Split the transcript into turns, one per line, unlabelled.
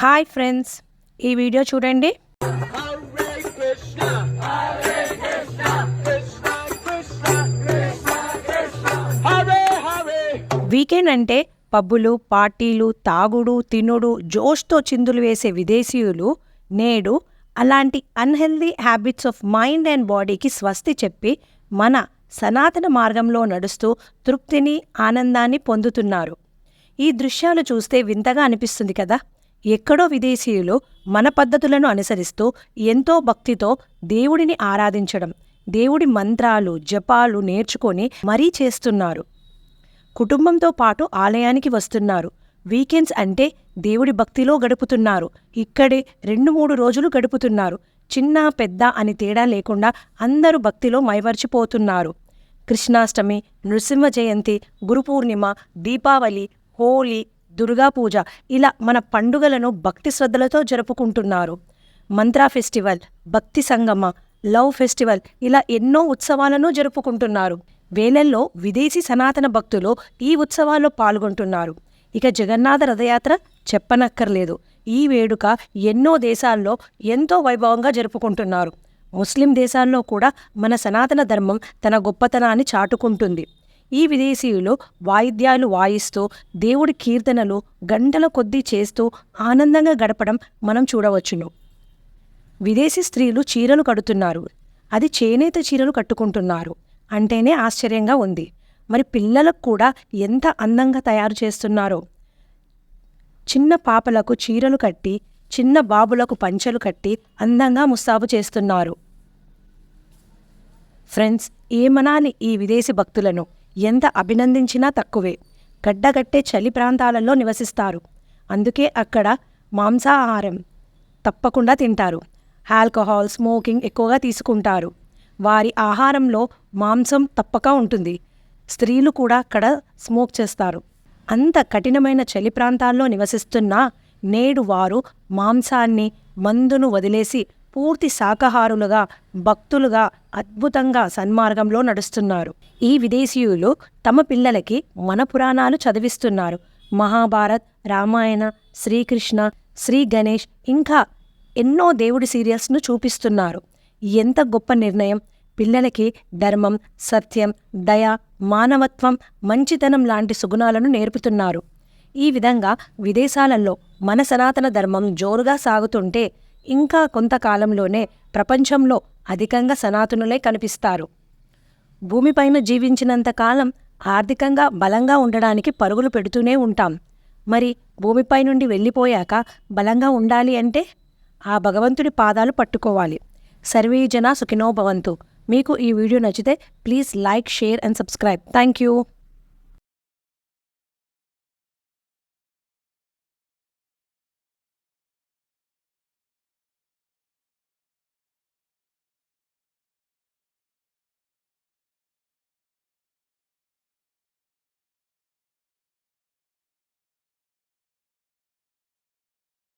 Hi friends ఈ video చూడండి. Weekend అంటే పబ్బులు పార్టీలు తాగుడు తినుడు జోష్తో చిందులు వేసే విదేశీయులు నేడు అలాంటి unhealthy habits of mind and బాడీకి స్వస్తి చెప్పి మన సనాతన మార్గంలో నడుస్తూ తృప్తిని ఆనందాన్ని పొందుతున్నారు. ఈ దృశ్యాలు చూస్తే వింతగా అనిపిస్తుంది కదా? ఎక్కడో విదేశీయులు మన పద్ధతులను అనుసరిస్తూ ఎంతో భక్తితో దేవుడిని ఆరాధించడం దేవుడి మంత్రాలు జపాలు నేర్చుకొని మరీ చేస్తున్నారు. కుటుంబంతో పాటు ఆలయానికి వస్తున్నారు. వీకెండ్స్ అంటే దేవుడి భక్తిలో గడుపుతున్నారు. ఇక్కడే రెండు మూడు రోజులు గడుపుతున్నారు. చిన్న పెద్ద అని తేడా లేకుండా అందరూ భక్తిలో మైవర్చిపోతున్నారు. కృష్ణాష్టమి నృసింహ జయంతి గురు పూర్ణిమ దీపావళి హోలీ దుర్గా పూజ ఇలా మన పండుగలను భక్తి శ్రద్ధలతో జరుపుకుంటున్నారు. మంత్రా ఫెస్టివల్ భక్తి సంగమ లవ్ ఫెస్టివల్ ఇలా ఎన్నో ఉత్సవాలను జరుపుకుంటున్నారు. వేలల్లో విదేశీ సనాతన భక్తులు ఈ ఉత్సవాల్లో పాల్గొంటున్నారు. ఇక జగన్నాథ రథయాత్ర చెప్పనక్కర్లేదు. ఈ వేడుక ఎన్నో దేశాల్లో ఎంతో వైభవంగా జరుపుకుంటున్నారు. ముస్లిం దేశాల్లో కూడా మన సనాతన ధర్మం తన గొప్పతనాన్ని చాటుకుంటుంది. ఈ విదేశీయులు వాయిద్యాలు వాయిస్తూ దేవుడి కీర్తనలు గంటల కొద్దీ చేస్తూ ఆనందంగా గడపడం మనం చూడవచ్చును. విదేశీ స్త్రీలు చీరలు కడుతున్నారు. అది చేనేత చీరలు కట్టుకుంటున్నారు. అంటేనే ఆశ్చర్యంగా ఉంది. మరి పిల్లలకు కూడా ఎంత అందంగా తయారు చేస్తున్నారో. చిన్న పాపలకు చీరలు కట్టి చిన్న బాబులకు పంచెలు కట్టి అందంగా ముస్తాబు చేస్తున్నారు. ఫ్రెండ్స్ ఏమనాలి ఈ విదేశీ భక్తులను? ఎంత అభినందించినా తక్కువే. గడ్డగట్టే చలి ప్రాంతాలలో నివసిస్తారు. అందుకే అక్కడ మాంసాహారం తప్పకుండా తింటారు. ఆల్కహాల్ స్మోకింగ్ ఎక్కువగా తీసుకుంటారు. వారి ఆహారంలో మాంసం తప్పక ఉంటుంది. స్త్రీలు కూడా అక్కడ స్మోక్ చేస్తారు. అంత కఠినమైన చలి ప్రాంతాల్లో నివసిస్తున్నా నేడు వారు మాంసాన్ని మందును వదిలేసి పూర్తి శాకాహారులుగా భక్తులుగా అద్భుతంగా సన్మార్గంలో నడుస్తున్నారు. ఈ విదేశీయులు తమ పిల్లలకి మన పురాణాలు చదివిస్తున్నారు. మహాభారత్ రామాయణ శ్రీకృష్ణ శ్రీ గణేష్ ఇంకా ఎన్నో దేవుడి సీరియల్స్ను చూపిస్తున్నారు. ఎంత గొప్ప నిర్ణయం! పిల్లలకి ధర్మం సత్యం దయ మానవత్వం మంచితనం లాంటి సుగుణాలను నేర్పుతున్నారు. ఈ విధంగా విదేశాలలో మన సనాతన ధర్మం జోరుగా సాగుతుంటే ఇంకా కొంతకాలంలోనే ప్రపంచంలో అధికంగా సనాతనులే కనిపిస్తారు. భూమిపైన జీవించినంతకాలం ఆర్థికంగా బలంగా ఉండడానికి పరుగులు పెడుతూనే ఉంటాం. మరి భూమిపై నుండి వెళ్ళిపోయాక బలంగా ఉండాలి అంటే? ఆ భగవంతుడి పాదాలు పట్టుకోవాలి. సర్వీజన జన సుఖినో భవంతు. మీకు ఈ వీడియో నచ్చితే please like share and subscribe. Thank you.